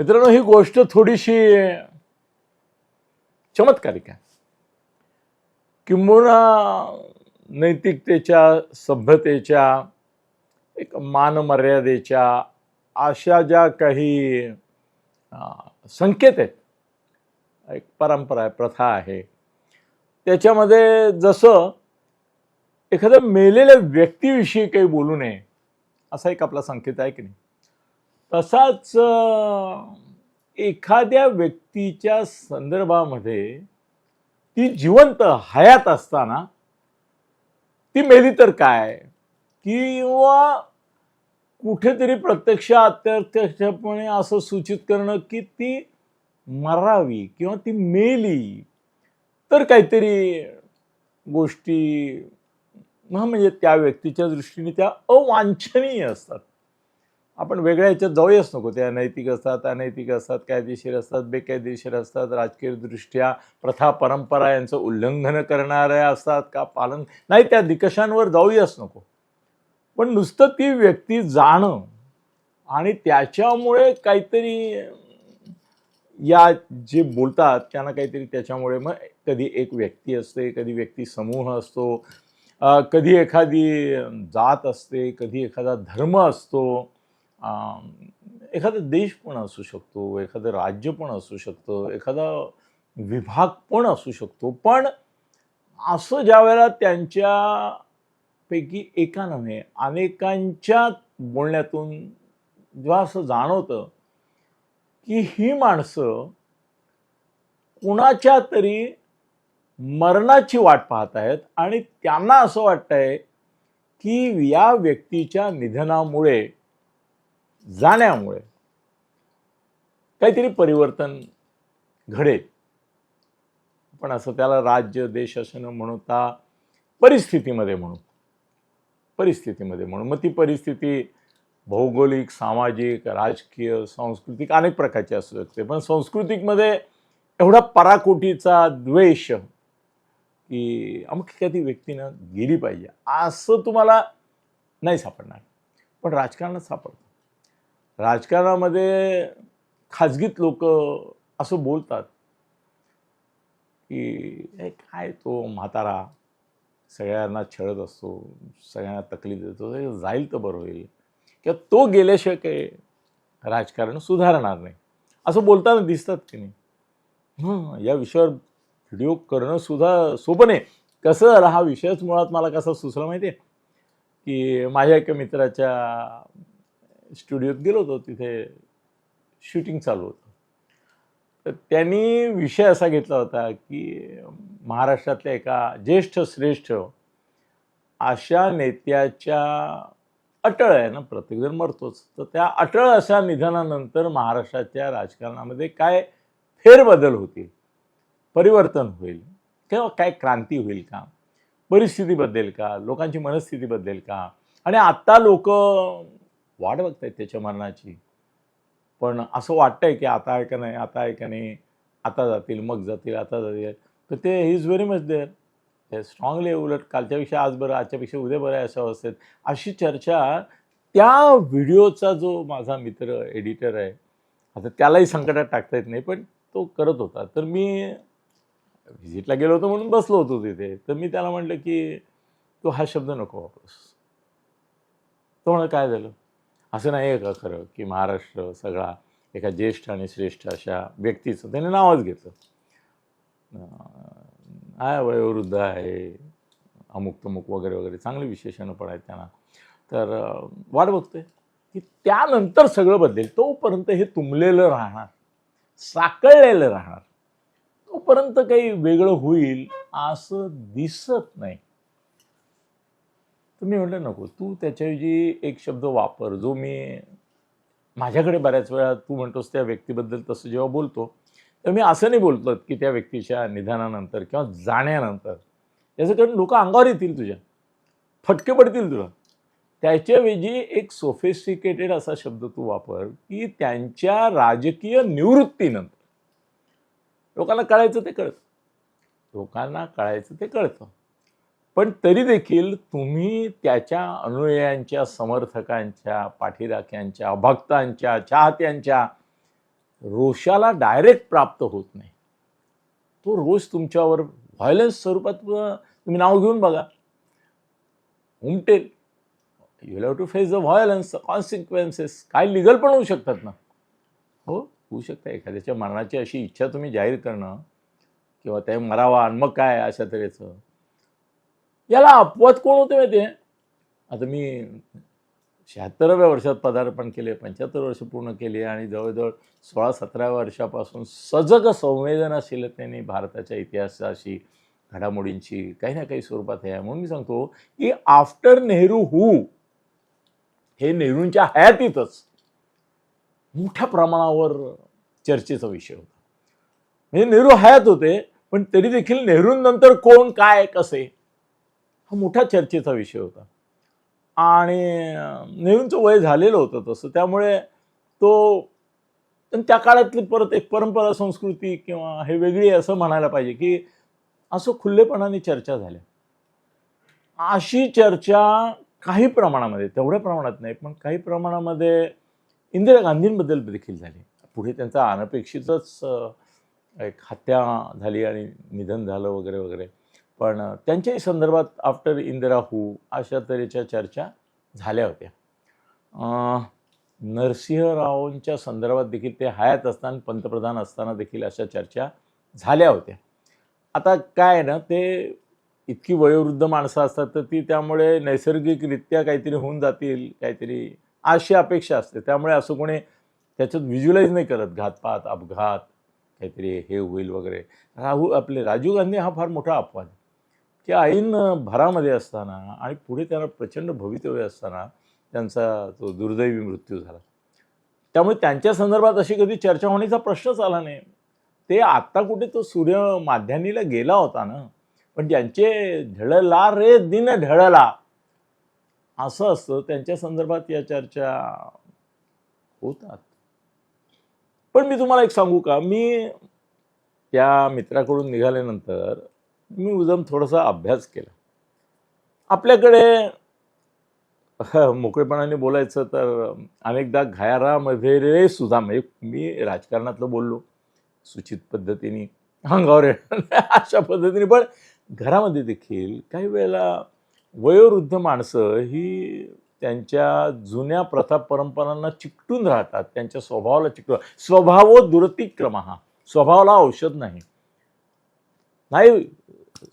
मित्रांनो ही गोष्ट थोडीशी चमत्कारिक आहे. किंबहुना नैतिकतेच्या सभ्यतेच्या एक मानमर्यादेच्या अशा ज्या काही संकेत आहेत एक परंपरा आहे प्रथा आहे त्याच्यामध्ये जसं एखाद्या मेलेल्या व्यक्तीविषयी काही बोलू नये असा एक आपला संकेत आहे की नाही? तसाच एखाद्या व्यक्तीच्या संदर्भामध्ये ती जिवंत हयात असताना ती मेली तर काय? किंवा कुठेतरी प्रत्यक्ष अप्रत्यक्षपणे असं सूचित करणं की ती मरावी किंवा ती मेली तर काहीतरी गोष्टी म्हणजे त्या व्यक्तीच्या दृष्टीने त्या अवांछनीय असतात. आपण वेगळ्या ह्याच्यात जाऊयाच नको. त्या नैतिक असतात अनैतिक असतात कायदेशीर असतात बेकायदेशीर असतात राजकीयदृष्ट्या प्रथा परंपरा यांचं उल्लंघन करणाऱ्या असतात का पालन? नाही त्या निकषांवर जाऊयाच नको. पण नुसतं ती व्यक्ती जाणं आणि त्याच्यामुळे काहीतरी या जे बोलतात त्यांना काहीतरी त्याच्यामुळे मग कधी एक व्यक्ती असते कधी व्यक्ती समूह असतो कधी एखादी जात असते कधी एखादा धर्म असतो एखादा देश पण असू शकतो एखादं राज्य पण असू शकतं एखादा विभाग पण असू शकतो पण असं ज्या वेळेला त्यांच्यापैकी एका नव्हे अनेकांच्या बोलण्यातून जेव्हा असं जाणवतं की ही माणसं कुणाच्या तरी मरणाची वाट पाहत आहेत आणि त्यांना असं वाटतंय की या व्यक्तीच्या निधनामुळे जाण्यामुळे काहीतरी परिवर्तन घडेल. पण असं त्याला राज्य देश असं न म्हणता परिस्थितीमध्ये म्हणू. परिस्थितीमध्ये म्हणू. मग ती परिस्थिती भौगोलिक सामाजिक राजकीय सांस्कृतिक अनेक प्रकारची असू शकते. पण सांस्कृतिकमध्ये एवढा पराकोटीचा द्वेष की अमुक एखादी व्यक्तीनं गेली पाहिजे. असं तुम्हाला नाही सापडणार. पण राजकारणात सापडतं. राजकारणामध्ये खाजगीत लोक असं बोलतात की "हे काय तो म्हातारा सगळ्यांना छळत असतो सगळ्यांना तकलीफ देतो जाईल तर बरं होईल. किंवा तो गेल्याशिवाय काही राजकारण सुधारणार नाही. असं बोलताना दिसतात की नाही. या विषयावर व्हिडिओ करणं सुद्धा सोपं नाही. कसं हा विषयच मुळात मला कसा सुचला माहिती आहे की माझ्या एका मित्राच्या स्टुडिओत गेलो होतो तिथे शूटिंग चालू होतं. तर त्यांनी विषय असा घेतला होता की महाराष्ट्रातल्या एका ज्येष्ठ श्रेष्ठ अशा नेत्याच्या अटळ आहे ना प्रत्येकजण मरतोच. तर त्या अटळ अशा निधनानंतर महाराष्ट्राच्या राजकारणामध्ये काय फेरबदल होतील परिवर्तन होईल किंवा काय क्रांती होईल का परिस्थिती बदलेल का लोकांची मनस्थिती बदलेल का आणि आत्ता लोक वाट बघत आहेत त्याच्या मरणाची. पण असं वाटतंय की आता आहे का नाही आता आहे का नाही आता जातील मग जातील आता जातील. तर ते he is very much there ते स्ट्रॉंगली उलट कालच्यापेक्षा आज बरं आजच्यापेक्षा उद्या बरं आहे अशा अवस्थेत अशी चर्चा त्या व्हिडिओचा जो माझा मित्र एडिटर आहे आता त्यालाही संकटात टाकता येत नाही पण तो करत होता. तर मी व्हिजिटला गेलो होतो म्हणून बसलो होतो तिथे. तर मी त्याला म्हटलं की तू हा शब्द नको वापरूस. तो म्हणा काय झालं? असं नाही आहे का खरं की महाराष्ट्र सगळा एका ज्येष्ठ आणि श्रेष्ठ अशा व्यक्तीचं त्याने नावच घेतलं. आय आहे वयोवृद्ध आहे अमुक तमुक वगैरे वगैरे चांगली विशेषणं पण आहेत त्यांना. तर वाट बघतोय की त्यानंतर सगळं बदलेल तोपर्यंत हे तुंबलेलं राहणार साकळलेलं राहणार. तोपर्यंत काही वेगळं होईल असं दिसत नाही. तर मी म्हटलं नको तू त्याच्याऐवजी एक शब्द वापर जो मी माझ्याकडे बऱ्याच वेळा तू म्हणतोस त्या व्यक्तीबद्दल तसं जेव्हा बोलतो तर मी असं नाही बोलतो की त्या व्यक्तीच्या निधनानंतर किंवा जाण्यानंतर. याचं कारण लोक अंगावर येतील तुझ्या फटके पडतील तुला. त्याच्याऐवजी एक सोफिस्टिकेटेड असा शब्द तू वापर की त्यांच्या राजकीय निवृत्तीनंतर. लोकांना कळायचं ते कळतं. लोकांना कळायचं ते कळतं. पण तरी देखील तुम्ही त्याच्या अनुयायांच्या समर्थकांच्या पाठीराख्यांच्या भक्तांच्या चाहत्यांच्या रोषाला डायरेक्ट प्राप्त होत नाही. तो रोष तुमच्यावर व्हायलन्स स्वरूपात तुम्ही नाव घेऊन बघा. उमटेल. You have to face the violence consequences काय लिगल पण होऊ शकतात ना. हो होऊ शकतं. एखाद्याच्या मरणाची अशी इच्छा तुम्ही जाहीर करणं किंवा ते मरावा आणि मग काय अशा तऱ्हेचं. याला अपवाद कोण होते माहिती आहे आता मी शहात्तराव्या वर्षात पदार्पण केले पंच्याहत्तर वर्ष पूर्ण केली आणि जवळजवळ सोळा सतरा वर्षापासून सजग संवेदनाशीलतेने भारताच्या इतिहासाशी घडामोडींची काही ना काही स्वरूपात हे आहे. म्हणून मी सांगतो की आफ्टर नेहरू हू हे नेहरूंच्या हयातीतच मोठ्या प्रमाणावर चर्चेचा विषय होता. म्हणजे नेहरू हयात होते पण तरी देखील नेहरूंनंतर कोण काय कसे हा मोठा चर्चेचा विषय होता. आणि नेहरूंचं वय झालेलं होतं तसं. त्यामुळे तो पण त्या काळातली परत एक परंपरा संस्कृती किंवा हे वेगळी असं म्हणायला पाहिजे की असं खुल्लेपणाने चर्चा झाल्या. अशी चर्चा काही प्रमाणामध्ये तेवढ्या प्रमाणात नाही पण काही प्रमाणामध्ये इंदिरा गांधींबद्दल देखील झाली. पुढे त्यांचा अनपेक्षितच एक हत्या झाली आणि निधन झालं वगैरे वगैरे. पण त्यांच्याही संदर्भात आफ्टर इंदिरा हू अशा तऱ्हेच्या चर्चा झाल्या होत्या. नरसिंहरावांच्या संदर्भात देखील ते हयात असताना पंतप्रधान असताना देखील अशा चर्चा झाल्या होत्या. आता काय आहे ना ते इतकी वयोवृद्ध माणसं असतात तर ती त्यामुळे नैसर्गिकरित्या काहीतरी होऊन जातील काहीतरी अशी अपेक्षा असते. त्यामुळे असं कोणी त्याच्यात व्हिज्युलाइज नाही करत घातपात अपघात काहीतरी हे होईल वगैरे. राहू आपले राजीव गांधी हा फार मोठा अपवाद की ऐन भरामध्ये असताना आणि पुढे त्यांना प्रचंड भवितव्य असताना त्यांचा तो दुर्दैवी मृत्यू झाला. त्यामुळे त्यांच्या संदर्भात अशी कधी चर्चा होण्याचा प्रश्नच आला नाही. ते आत्ता कुठे तो सूर्य माध्यानीला गेला होता ना पण ज्यांचे ढळला रे दिन ढळला असं असतं त्यांच्या संदर्भात या चर्चा होतात. पण मी तुम्हाला एक सांगू का? मी त्या मित्राकडून निघाल्यानंतर मी उदम थोडासा अभ्यास केला. आपल्याकडे मोकळेपणाने बोलायचं तर अनेकदा घायारामध्ये रे सुद्धा म्हणजे मी राजकारणातलं बोललो सूचित पद्धतीने अंगावर अशा पद्धतीने पण घरामध्ये देखील काही वेळेला वयोवृद्ध माणसं ही त्यांच्या जुन्या प्रथा परंपरांना चिकटून राहतात त्यांच्या स्वभावाला चिकटून स्वभाव दुरतिक्रम हा स्वभावाला औषध नाही. नाही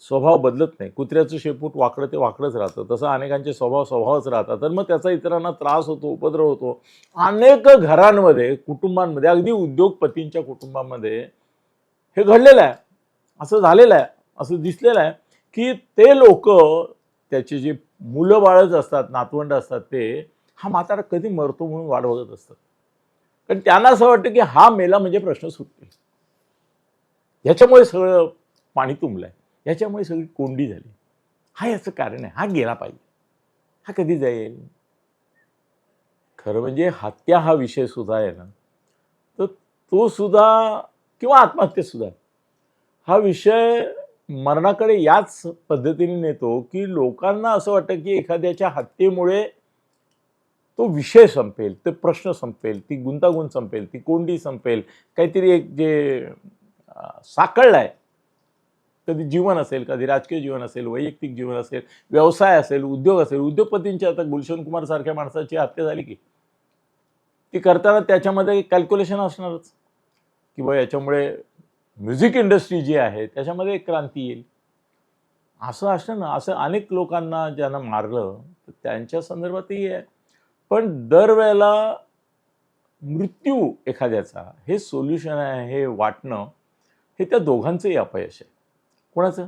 स्वभाव बदलत नाही. कुत्र्याचं शेपूट वाकडं ते वाकडंच राहतं. तसं अनेकांचे स्वभाव स्वभावच राहतात. तर मग त्याचा इतरांना त्रास होतो उपद्रव होतो. अनेक घरांमध्ये कुटुंबांमध्ये अगदी उद्योगपतींच्या कुटुंबामध्ये हे घडलेलं आहे. असं झालेलं आहे. असं दिसलेलं आहे की ते लोक त्याची जी मुलं बाळच असतात नातवंड असतात ते हा म्हातारा कधी मरतो म्हणून वाट बघत असतात. कारण त्यांना असं वाटतं की हा मेला म्हणजे प्रश्न सुटतील याच्यामुळे सगळं पाणी तुंबलंय. याच्यामुळे सगळी कोंडी झाली. हा याचं कारण आहे. हा गेला पाहिजे. हा कधी जाईल? खरं म्हणजे हत्या हा विषय सुद्धा आहे ना तर तो सुद्धा किंवा आत्महत्येसुद्धा हा विषय मरणाकडे याच पद्धतीने नेतो की लोकांना असं वाटतं की एखाद्याच्या हत्येमुळे तो विषय संपेल ते प्रश्न संपेल ती गुंतागुंत संपेल ती कोंडी संपेल. काहीतरी एक जे अं, साकळलं आहे कधी जीवन असेल कधी राजकीय जीवन असेल वैयक्तिक जीवन असेल व्यवसाय असेल उद्योग असेल उद्योगपतींची आता गुलशन कुमार सारख्या माणसाची हत्या झाली की? ती करताना त्याच्यामध्ये कॅल्क्युलेशन असणारच. की बा याच्यामुळे म्युझिक इंडस्ट्री जी आहे त्याच्यामध्ये एक क्रांती येईल. असं असणं ना असं अनेक लोकांना ज्यांना मारलं तर त्यांच्या संदर्भातही आहे. पण दरवेळेला मृत्यू एखाद्याचा हे सोल्युशन आहे हे वाटणं हे त्या दोघांचंही अपयश आहे. कोणाचं?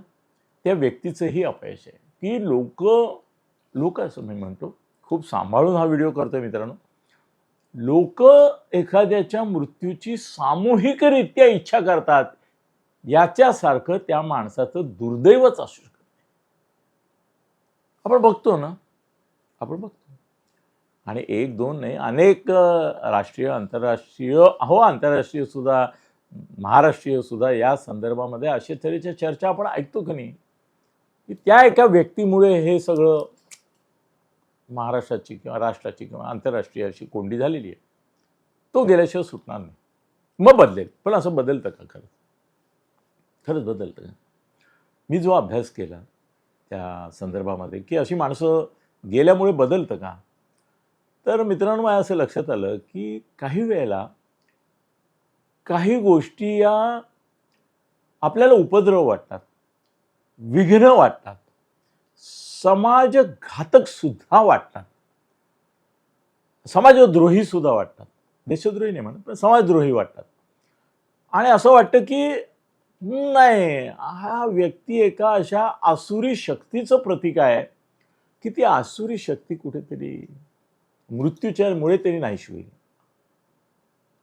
त्या व्यक्तीचंही अपयश आहे. की लोक लोक असं मी म्हणतो खूप सांभाळून हा व्हिडिओ करतो मित्रांनो. लोक एखाद्याच्या मृत्यूची सामूहिकरित्या इच्छा करतात याच्यासारखं त्या माणसाचं दुर्दैवच असू शकत आपण बघतो ना आपण बघतो. आणि एक दोन नाही अनेक राष्ट्रीय आंतरराष्ट्रीय अहो आंतरराष्ट्रीय सुद्धा महाराष्ट्रीय सुद्धा या संदर्भामध्ये अशा तऱ्हेच्या चर्चा आपण ऐकतो की नाही? की त्या एका व्यक्तीमुळे हे सगळं महाराष्ट्राची किंवा राष्ट्राची किंवा आंतरराष्ट्रीय अशी कोंडी झालेली आहे. तो गेल्याशिवाय सुटणार नाही. मग बदलेल. पण असं बदलतं का खरं? खरंच बदलतं का? मी जो अभ्यास केला त्या संदर्भामध्ये की अशी माणसं गेल्यामुळे बदलतं का? तर मित्रांनो मला असं लक्षात आलं की काही वेळेला काही गोष्टी या आपल्याला उपद्रव वाटतात विघ्न वाटतात समाजघातक सुद्धा वाटतात समाजद्रोही सुद्धा वाटतात देशद्रोही नाही म्हणत पण समाजद्रोही वाटतात. आणि असं वाटतं की नाही हा व्यक्ती एका अशा आसुरी शक्तीचं प्रतीक आहे की ती आसुरी शक्ती कुठेतरी मृत्यूच्यामुळे तरी नाहीशी होईल.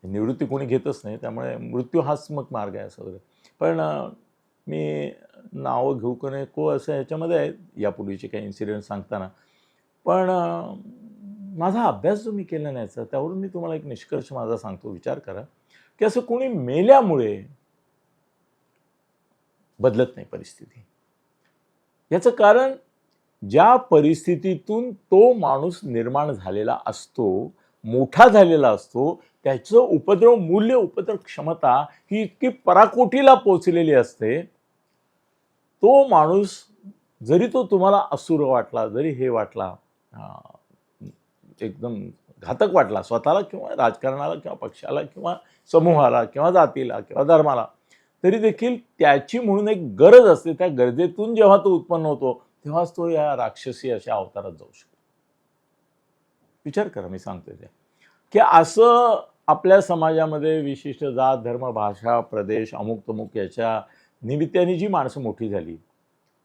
निवृत्ती कोणी घेतच नाही त्यामुळे मृत्यू हाच मग मार्ग आहे असं वगैरे. पण मी नावं घेऊ का नको असं ह्याच्यामध्ये आहे यापूर्वीचे काही इन्सिडेंट सांगताना. पण माझा अभ्यास जो मी केला नाहीचा त्यावरून मी तुम्हाला एक निष्कर्ष माझा सांगतो विचार करा. की असं कोणी मेल्यामुळे बदलत नाही परिस्थिती. याचं कारण ज्या परिस्थितीतून तो माणूस निर्माण झालेला असतो मोठा झालेला असतो त्याचं उपद्रव मूल्य उपद्रव क्षमता ही इतकी पराकोटीला पोचलेली असते. तो माणूस जरी तो तुम्हाला असुर वाटला जरी हे वाटला एकदम घातक वाटला स्वतःला किंवा राजकारणाला किंवा पक्षाला किंवा समूहाला किंवा जातीला किंवा धर्माला तरी देखील त्याची म्हणून एक गरज असते. त्या गरजेतून जेव्हा तो उत्पन्न होतो तेव्हाच तो या राक्षसी अशा अवतारात जाऊ शकतो. विचार करा मी सांगतो ते. की असं आपल्या समाजामध्ये विशिष्ट जात धर्म भाषा प्रदेश अमुक तमुक याच्या निमित्ताने जी माणसं मोठी झाली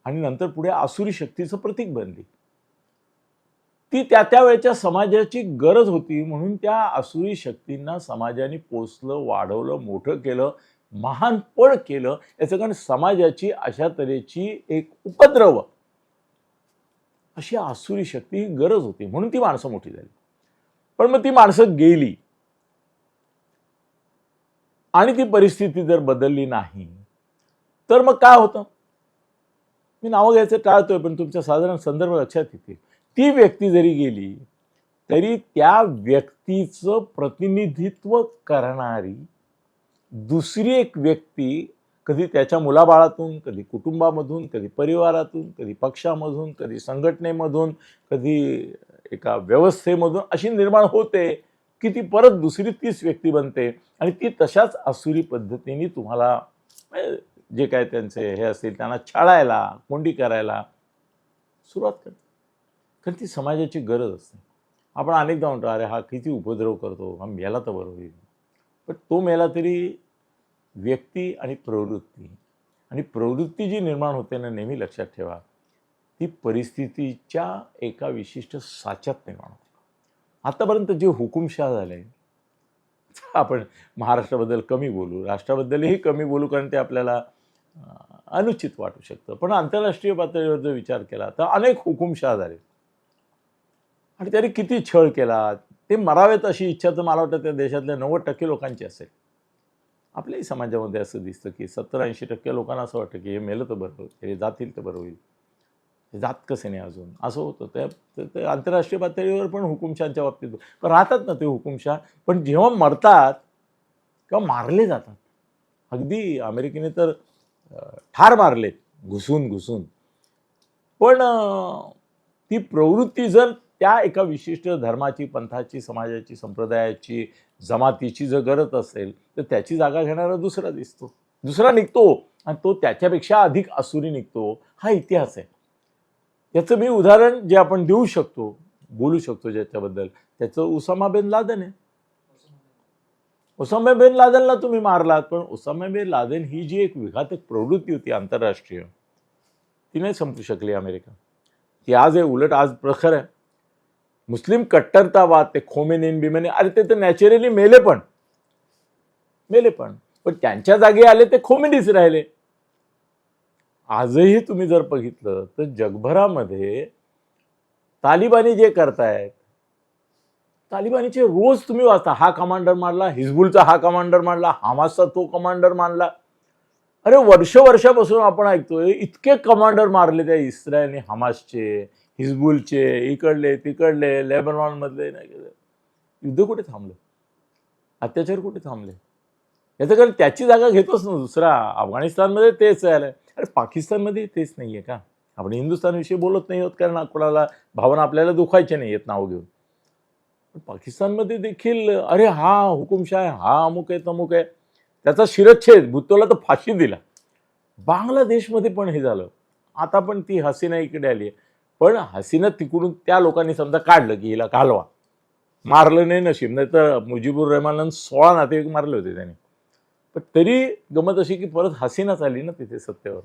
आणि नंतर पुढे आसुरी शक्तीचं प्रतीक बनली. ती त्या त्या वेळच्या समाजाची गरज होती म्हणून त्या आसुरी शक्तींना समाजाने पोचलं वाढवलं मोठं केलं महान पळ केलं. याचं कारण समाजाची अशा तऱ्हेची एक उपद्रव. अशी आसुरी शक्ती ही गरज होती म्हणून ती माणसं मोठी झाली. पण मग ती माणसं गेली. आणि ती परिस्थिती जर बदलली नाही तर मग काय होतं? मी नावं घ्यायचं टाळतोय पण तुमच्या साधारण संदर्भ लक्षात येतील. ती व्यक्ती जरी गेली तरी त्या व्यक्तीचं प्रतिनिधित्व करणारी दुसरी एक व्यक्ती कधी त्याच्या मुलाबाळातून कधी कुटुंबामधून कधी परिवारातून कधी पक्षामधून कधी संघटनेमधून कधी एका व्यवस्थेमधून अशी निर्माण होते. की ती परत दुसरी तीच व्यक्ती बनते आणि ती तशाच असुरी पद्धतीने तुम्हाला जे काय त्यांचे हे असतील त्यांना छाळायला कोंडी करायला सुरुवात करते. कारण ती समाजाची गरज असते. आपण अनेकदा म्हणतो अरे हा किती उपद्रव करतो हा मेला तर बरं होईल. पण तो मेला तरी व्यक्ती आणि प्रवृत्ती. आणि प्रवृत्ती जी निर्माण होते ना नेहमी लक्षात ठेवा ती परिस्थितीच्या एका विशिष्ट साच्यात निर्माण होते. आतापर्यंत जे हुकुमशाह झाले आपण महाराष्ट्राबद्दल कमी बोलू राष्ट्राबद्दलही कमी बोलू कारण ते आपल्याला अनुचित वाटू शकतं. पण आंतरराष्ट्रीय पातळीवर जर विचार केला तर अनेक हुकुमशाह झाले. आणि त्याने किती छळ केला. ते मरावेत अशी इच्छा तर मला वाटतं त्या देशातल्या नव्वद टक्के लोकांची असेल. आपल्याही समाजामध्ये असं दिसतं की सत्तर ऐंशी टक्के लोकांना असं वाटतं की हे मेलं तर बरं होईल हे जातील तर बरं होईल. जात कसे नाही अजून? असं होतं. त्या ते- आंतरराष्ट्रीय पातळीवर पण हुकुमशांच्या बाबतीत पण राहतात ना ते हुकुमशाह पण जेव्हा मरतात किंवा मारले जातात. अगदी अमेरिकेने तर ठार मारलेत घुसून घुसून. पण ती प्रवृत्ती जर त्या एका विशिष्ट धर्माची पंथाची समाजाची संप्रदायाची जमातीची जर गरज असेल तर त्याची जागा घेणारा दुसरा दिसतो. दुसरा निघतो. आणि तो त्याच्यापेक्षा अधिक असुरी निघतो. हा इतिहास आहे. याचं मी उदाहरण जे आपण देऊ शकतो बोलू शकतो ज्याच्याबद्दल त्याचं उसामा बिन लादन आहे. ओसामा बिन लादनला तुम्ही मारलात पण ओसामा बिन लादेन ही जी एक विघातक प्रवृत्ती होती आंतरराष्ट्रीय ती नाही संपू शकली अमेरिका. ती आज आहे उलट आज प्रखर आहे. मुस्लिम कट्टरतावाद ते खोमेनेन बिमेने अरे ते तर नॅचरली मेले पण. मेले पण. पण त्यांच्या जागी आले ते खोमेनीच राहिले. आजही तुम्ही जर बघितलं तर जगभरामध्ये तालिबानी जे करतायत तालिबानीचे रोज तुम्ही वाचता हा कमांडर मारला हिजबुलचा हा कमांडर मारला हमासचा तो कमांडर मारला. अरे वर्ष वर्षापासून आपण ऐकतोय इतके कमांडर मारले त्या इस्रायलने हमासचे हिजबुलचे इकडले तिकडले लेबनॉनमधले नाही का. युद्ध कुठे थांबलं? अत्याचार कुठे थांबले? याचं कारण त्याची जागा घेतोच ना दुसरा. अफगाणिस्तानमध्ये तेच आहे. अरे पाकिस्तानमध्ये तेच नाही आहे का? आपण हिंदुस्थानविषयी बोलत नाही आहोत कारण कोणाला भावना आपल्याला दुखायच्या नाही आहेत नाव घेऊन. पण पाकिस्तानमध्ये देखील अरे हा हुकुमशाह आहे हा अमुक आहे तमुक आहे. त्याचा शिरच्छेद भुत्तोला तर फाशी दिला. बांगलादेशमध्ये पण हे झालं. आता पण ती हसीना इकडे आली आहे. पण हसीना तिकडून त्या लोकांनी समजा काढलं की हिला घालवा. मारलं नाही नशीब. नाही तर मुजीबुर रहमानन सोळा नातेवाईक मारले होते त्याने. पण तरी गमत अशी की परत हसीनाच आली ना तिथे सत्तेवर.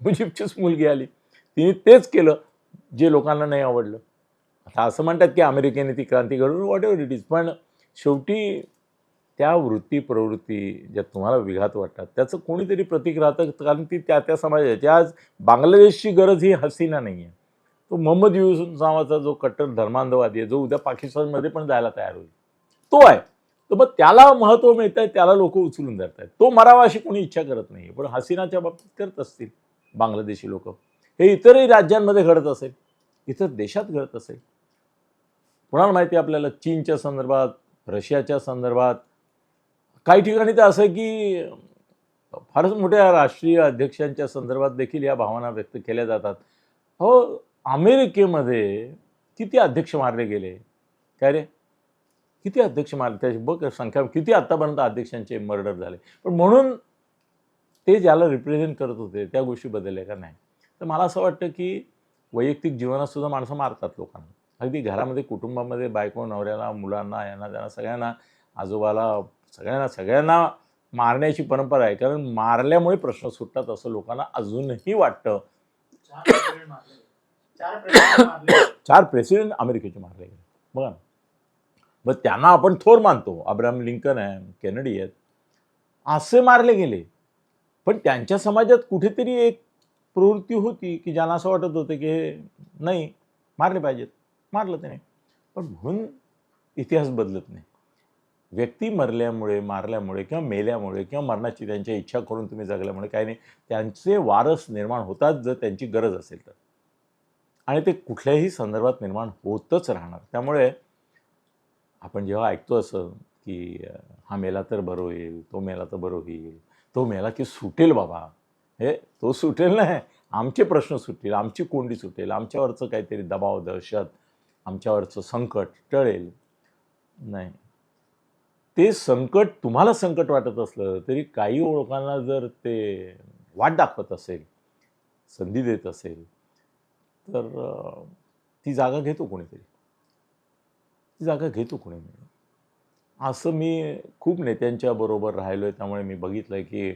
मुजीबचीच मुलगी आली. तिने तेच केलं जे लोकांना नाही आवडलं. आता असं म्हणतात की अमेरिकेने ती क्रांती घडवून वॉट एव्हर इट इज पण शेवटी त्या वृत्ती प्रवृत्ती ज्या तुम्हाला विघात वाटतात त्याचं कोणीतरी प्रतीक राहतं. कारण ती त्या त्या समाजाची आज बांगलादेशची गरज ही हसीना नाही आहे तो मोहम्मद युसुफ नावाचा जो कट्टर धर्मांधवादी आहे जो उद्या पाकिस्तानमध्ये पण जायला तयार होईल. तो आहे. तर मग त्याला महत्त्व मिळत आहे त्याला लोक उचलून धरत आहेत तो मरावा अशी कोणी इच्छा करत नाही पण हसीनाच्या बाबतीत करत असतील बांगलादेशी लोक. हे इतरही राज्यांमध्ये घडत असेल इतर देशात घडत असेल. कुणाला माहिती आपल्याला चीनच्या संदर्भात रशियाच्या संदर्भात? काही ठिकाणी तर असं की फारच मोठ्या राष्ट्रीय अध्यक्षांच्या संदर्भात देखील या भावना व्यक्त केल्या जातात. हो अमेरिकेमध्ये किती अध्यक्ष मारले गेले? काय रे? किती अध्यक्ष मारले त्याची बघ संख्या किती आत्तापर्यंत अध्यक्षांचे मर्डर झाले. पण म्हणून ते ज्याला रिप्रेझेंट करत होते त्या गोष्टी बदलल्या का नाही? तर मला असं वाटतं की वैयक्तिक जीवनात सुद्धा माणसं मारतात लोकांना. अगदी घरामध्ये कुटुंबामध्ये बायको नवऱ्याला मुलांना यांना त्यांना सगळ्यांना आजोबाला सगळ्यांना सगळ्यांना मारण्याची परंपरा आहे. कारण मारल्यामुळे प्रश्न सुटतात असं लोकांना अजूनही वाटतं. चार प्रेसिडेंट अमेरिकेचे मारले गेले. बघा ना. मग त्यांना आपण थोर मानतो. अब्राहम लिंकन आहे केनडी आहेत. असे मारले गेले. पण त्यांच्या समाजात कुठेतरी एक प्रवृत्ती होती की ज्यांना असं वाटत होतं की हे नाही मारले पाहिजेत. मारलं त्याने. पण म्हणून इतिहास बदलत नाही. व्यक्ती मरल्यामुळे मारल्यामुळे किंवा मेल्यामुळे किंवा मरणाची त्यांच्या इच्छा करून तुम्ही जगल्यामुळे काही नाही त्यांचे वारस निर्माण होतात जर त्यांची गरज असेल तर. आणि ते कुठल्याही संदर्भात निर्माण होतच राहणार. त्यामुळे आपण जेव्हा ऐकतो असं की हा मेला तर बरं होईल तो मेला तर बरं होईल तो मेला की सुटेल बाबा. हे तो सुटेल नाही. आमचे प्रश्न सुटतील आमची कोंडी सुटेल आमच्यावरचं काहीतरी दबाव दहशत आमच्यावरचं संकट टळेल. नाही. ते संकट तुम्हाला संकट वाटत असलं तरी काही लोकांना जर ते वाट दाखवत असेल संधी देत असेल तर ती जागा घेतो कोणीतरी. ती जागा घेतो कोणी असं मी खूप नेत्यांच्या बरोबर राहिलो आहे त्यामुळे मी बघितलं आहे की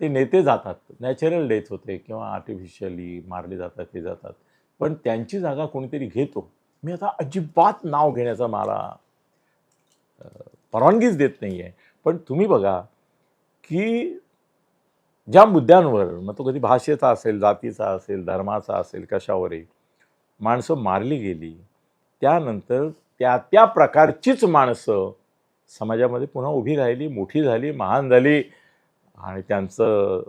ते नेते जातात. नॅचरल डेथ होते किंवा आर्टिफिशियली मारले जातात ते जातात. पण त्यांची जागा कोणीतरी घेतो. मी आता अजिबात नाव घेण्याचा मला परवानगीच देत नाही आहे पण तुम्ही बघा की ज्या मुद्द्यांवर मग तो कधी भाषेचा असेल जातीचा असेल धर्माचा असेल कशावरही माणसं मारली गेली त्यानंतर त्या त्या प्रकारचीच माणसं समाजामध्ये पुन्हा उभी राहिली मोठी झाली महान झाली. आणि त्यांचं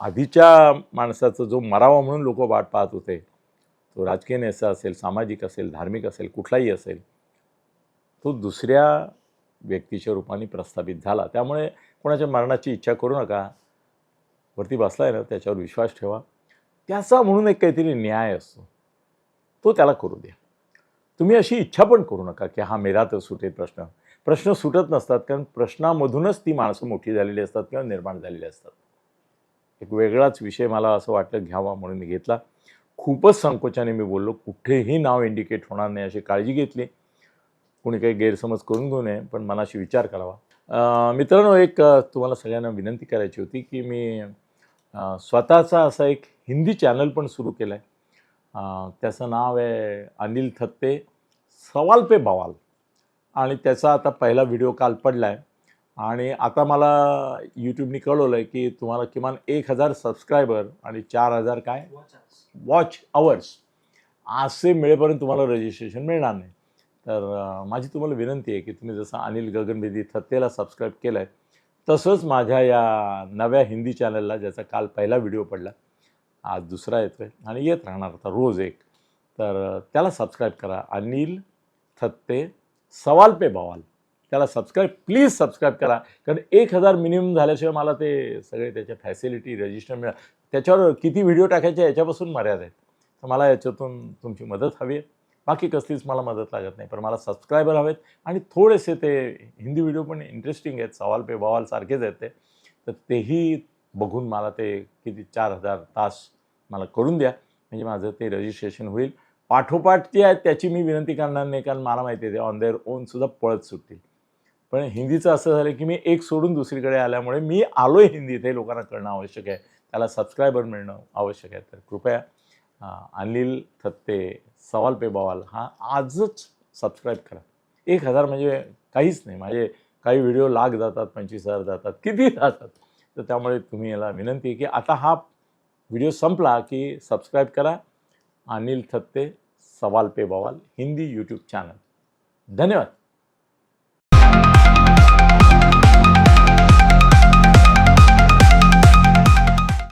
आधीच्या माणसाचं जो मरावा म्हणून लोक वाट पाहत होते तो राजकीय नेता असेल सामाजिक असेल धार्मिक असेल कुठलाही असेल तो दुसऱ्या व्यक्तीच्या रूपाने प्रस्थापित झाला. त्यामुळे कोणाच्या मरणाची इच्छा करू नका. वरती बसला आहे ना त्याच्यावर विश्वास ठेवा. त्याचा म्हणून एक काहीतरी न्याय असतो. तो त्याला करू द्या. तुम्ही अशी इच्छा पण करू नका की हा मेरा तर सुटेल प्रश्न. प्रश्न सुटत नसतात कारण प्रश्नामधूनच ती माणसं मोठी झालेली असतात किंवा निर्माण झालेली असतात. एक वेगळाच विषय मला असं वाटलं घ्यावा म्हणून मी घेतला. खूपच संकोचाने मी बोललो कुठेही नाव इंडिकेट होणार नाही अशी काळजी घेतली. कोणी काही गैरसमज करून घेऊ नये पण मनाशी विचार करावा. मित्रांनो एक तुम्हाला सगळ्यांना विनंती करायची होती की मी स्वतःचा असा एक हिंदी चॅनल पण सुरू केला आहे त्याचं नाव आहे अनिल थत्ते सवाल पे बवाल. आणि त्याचा आता पहिला व्हिडिओ काल पडला आहे आणि आता मला यूट्यूबनी कळवलं आहे की तुम्हाला किमान एक हजार सबस्क्रायबर आणि चार हजार काय? वॉच आवर्स असे मिळेपर्यंत तुम्हाला रजिस्ट्रेशन मिळणार नाही. तर माझी तुम्हाला विनंती आहे की तुम्ही जसं अनिल गगनबेदी थत्तेला सबस्क्राईब केलं आहे तसंच माझ्या या नव्या हिंदी चॅनलला ज्याचा काल पहिला व्हिडिओ पडला आज दुसरा येतो आहे आणि येत राहणार आता रोज एक. तर त्याला सबस्क्राईब करा. अनिल थत्ते सवाल पे बवाल. त्याला सबस्क्राईब प्लीज सबस्क्राईब करा. कारण एक हजार मिनिमम झाल्याशिवाय मला ते सगळे त्याच्या फॅसिलिटी रजिस्टर मिळा त्याच्यावर किती व्हिडिओ टाकायचे याच्यापासून मर्यादा आहेत. तर मला याच्यातून तुमची मदत हवी आहे. बाकी कसलीच मला मदत लागत नाही. पण मला सबस्क्रायबर हवेत आणि थोडेसे ते हिंदी व्हिडिओ पण इंटरेस्टिंग आहेत. सवाल पे बवाल सारखेच आहेत ते. तर तेही बघून मला ते किती चार हजार तास मला करून द्या. म्हणजे माझं ते रजिस्ट्रेशन होईल. पाठोपाठ जे आहेत त्याची मी विनंती करणार नाही कारण मला माहिती आहे ते ऑन देअर ओन सुद्धा पळत सुटतील. पण हिंदीचं असं झालं की मी एक सोडून दुसरीकडे आल्यामुळे मी आलो आहे हिंदीत हे लोकांना कळणं आवश्यक आहे. त्याला सबस्क्रायबर मिळणं आवश्यक आहे. तर कृपया अनिल थत्ते सवाल पे बवाल हा आजच सबस्क्राईब करा. एक हजार म्हणजे काहीच नाही. माझे काही व्हिडिओ लाख जातात पंचवीस हजार जातात किती जातात? तर त्यामुळे तुम्ही याला विनंती आहे की आता हा व्हिडिओ संपला की सबस्क्राईब करा अनिल थत्ते सवाल पे बवाल हिंदी यूट्यूब चॅनल धन्यवाद